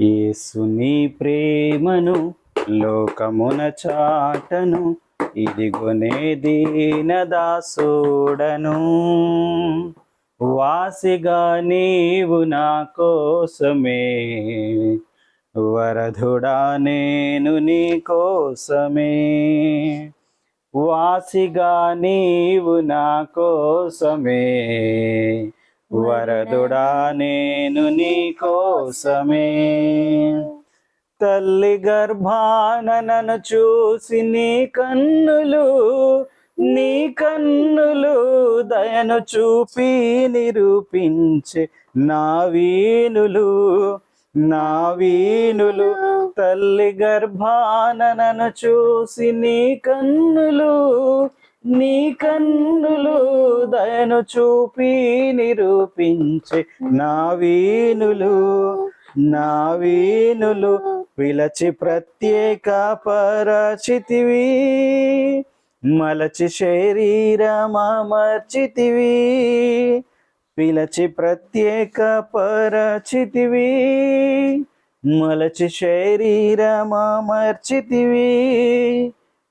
యేసుని ప్రేమను లోకమున చాటను ఇదిగొనే దీనదాసుడను వాసిగా నీవు నా కోసమే వరధుడా నేను నీ కోసమే. వాసిగా నీవు నా కోసమే వరదుడా నేను నీ కోసమే. తల్లి గర్భాన నన్ను చూసి నీ కన్నులు నీ కన్నులు దయను చూపి నిరూపించే నా వీణులు నా వీణులు. తల్లి గర్భాన నన్ను చూసి నీ కన్నులు నీ కన్నులు దయను చూపి నిరూపించే నా వీణులు నా వీణులు పిలచి ప్రత్యేక పరచితివి మలచి శరీరమర్చితివి పిలచి ప్రత్యేక పరచితివి మలచి శరీరమర్చితివి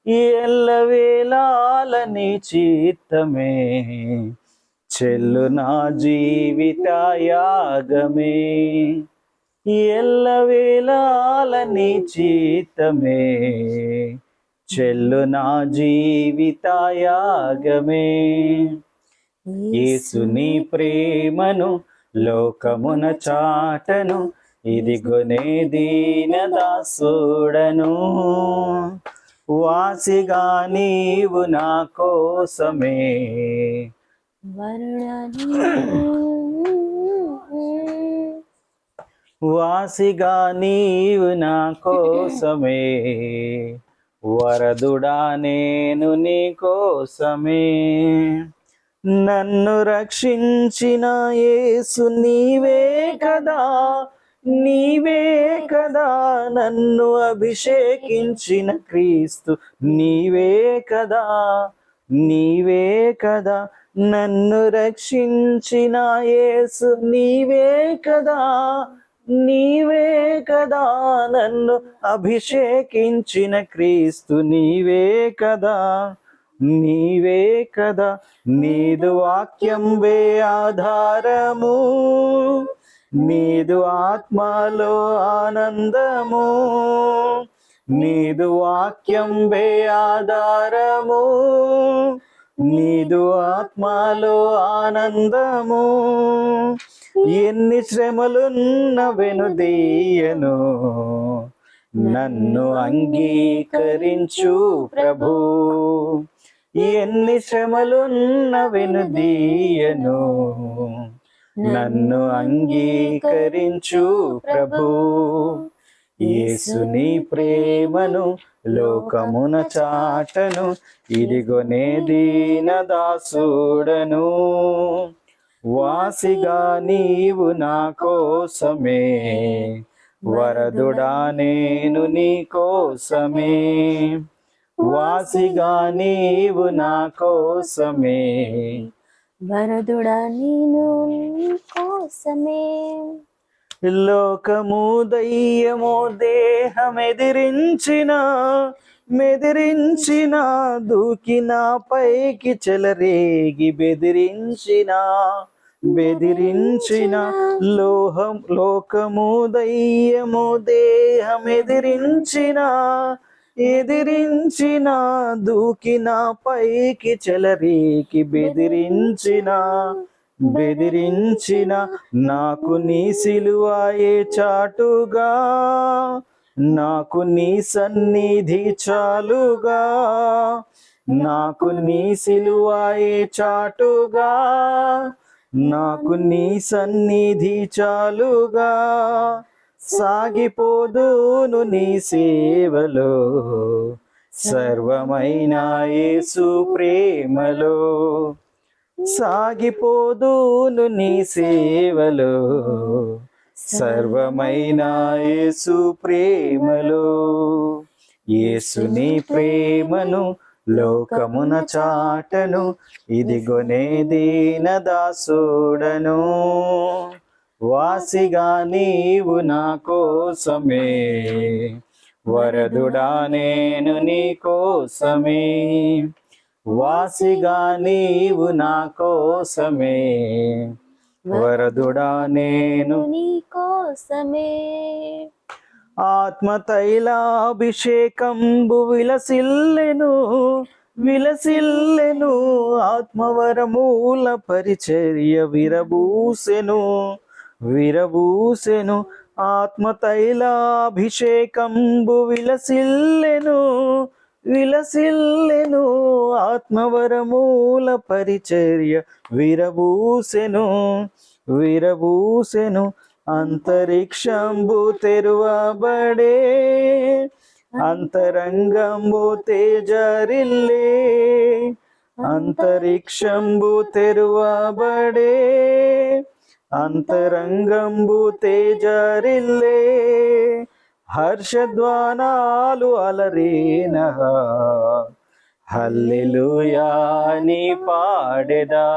ఎల్ల నీ చిత్తమే. చెల్లు నా జీవిత యాగమే ఎల్లవేళల నీ చిత్తమే. చెల్లు నా జీవిత యాగమే యేసుని ప్రేమను లోకమున చాటను ఇదిగొనే దీనదాసుడను. వాసిగా నీవు నా కోసమే. వాసిగా నీవు నా కోసమే. వరదుడా నేను నీ కోసమే. నన్ను రక్షించిన యేసు నీవే కదా. నీవే కదా నన్ను అభిషేకించిన క్రీస్తు. నీవే కదా నీవే కదా నన్ను రక్షించిన యేసు. నీవే కదా నీవే కదా నన్ను అభిషేకించిన క్రీస్తు. నీవే కదా నీవే కదా. నీదు వాక్యం వే ఆధారము. నీదు ఆత్మలో ఆనందము నీదు వాక్యం బే ఆధారము నీదు ఆత్మలో ఆనందము. ఎన్ని శ్రమలున్న వెనుదీయను నన్ను అంగీకరించు ప్రభు. ఎన్ని శ్రమలున్న వెనుదీయను నన్ను అంగీకరించు ప్రభు. యేసుని ప్రేమను లోకమున చాటను ఇదిగొనే దీన దాసుడను. వాసిగా నీవు నా కోసమే వరదుడా నేను నీ కోసమే. వాసిగా నీవు నా కోసమే వరదుడా నేను కోసమే. లోకము దయ్యము దేహమెదిరించిన మెదిరించిన దూకిన పైకి చెలరేగి బెదిరించిన బెదిరించిన లోహం లోకము దయ్యము దేహమెదిరించిన ఎదిరించిన దూకిన పైకి చెలరేకి బెదిరించిన బెదిరించిన నాకు నీ సిలువాయే చాటుగా నాకు నీ సన్నిధి చాలుగా నాకు నీ సిలువాయే చాటుగా నాకు నీ సన్నిధి చాలుగా. సాగిపోదును నీ సేవలో. సర్వమైన యేసు ప్రేమలో. సాగిపోదును నీ సేవలో. సర్వమైన యేసు ప్రేమలో. యేసుని ప్రేమను లోకమున చాటను. ఇదిగొనే దీన దాసుడను వాసిగా నీవు నా కోసమే. వరదుడా నేను నీ కోసమే. వాసిగా నీవు నా కోసమే. వరదుడా నేను నీ కోసమే. ఆత్మ తైలాభిషేకంబు విలసిల్లెను విలసిల్లెను ఆత్మవరమూల పరిచర్య విరబూసెను. విరవూసెను ఆత్మతైలాభిషేకంబు విలసిల్లెను విలసిల్లెను ఆత్మవరమూల పరిచర్య విరబూసెను విరబూసెను అంతరిక్షంబు తెరువబడే అంతరంగంబు తేజరిల్లే అంతరిక్షంబు తెరువబడే అంతరంగంబు తేజరిల్లే హర్షధ్వానాలు అలరేన? హల్లెలూయా పాడెదా?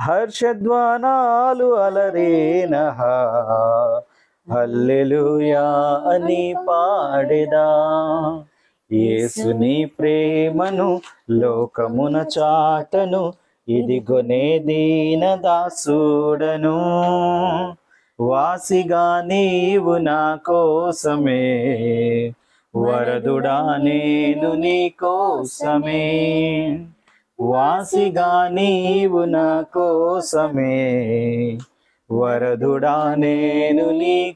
హర్షధ్వానాలు అలరేన? హల్లెలూయా అని పాడెదా? యేసుని ప్రేమను లోకమున చాటను ఇదిగొనే దీన దాసుడను వాసిగా నీవు నా కోసమే. వరదుడా నేను నీ కోసమే వాసిగా నీవు నా కోసమే. వరదుడా నేను నీ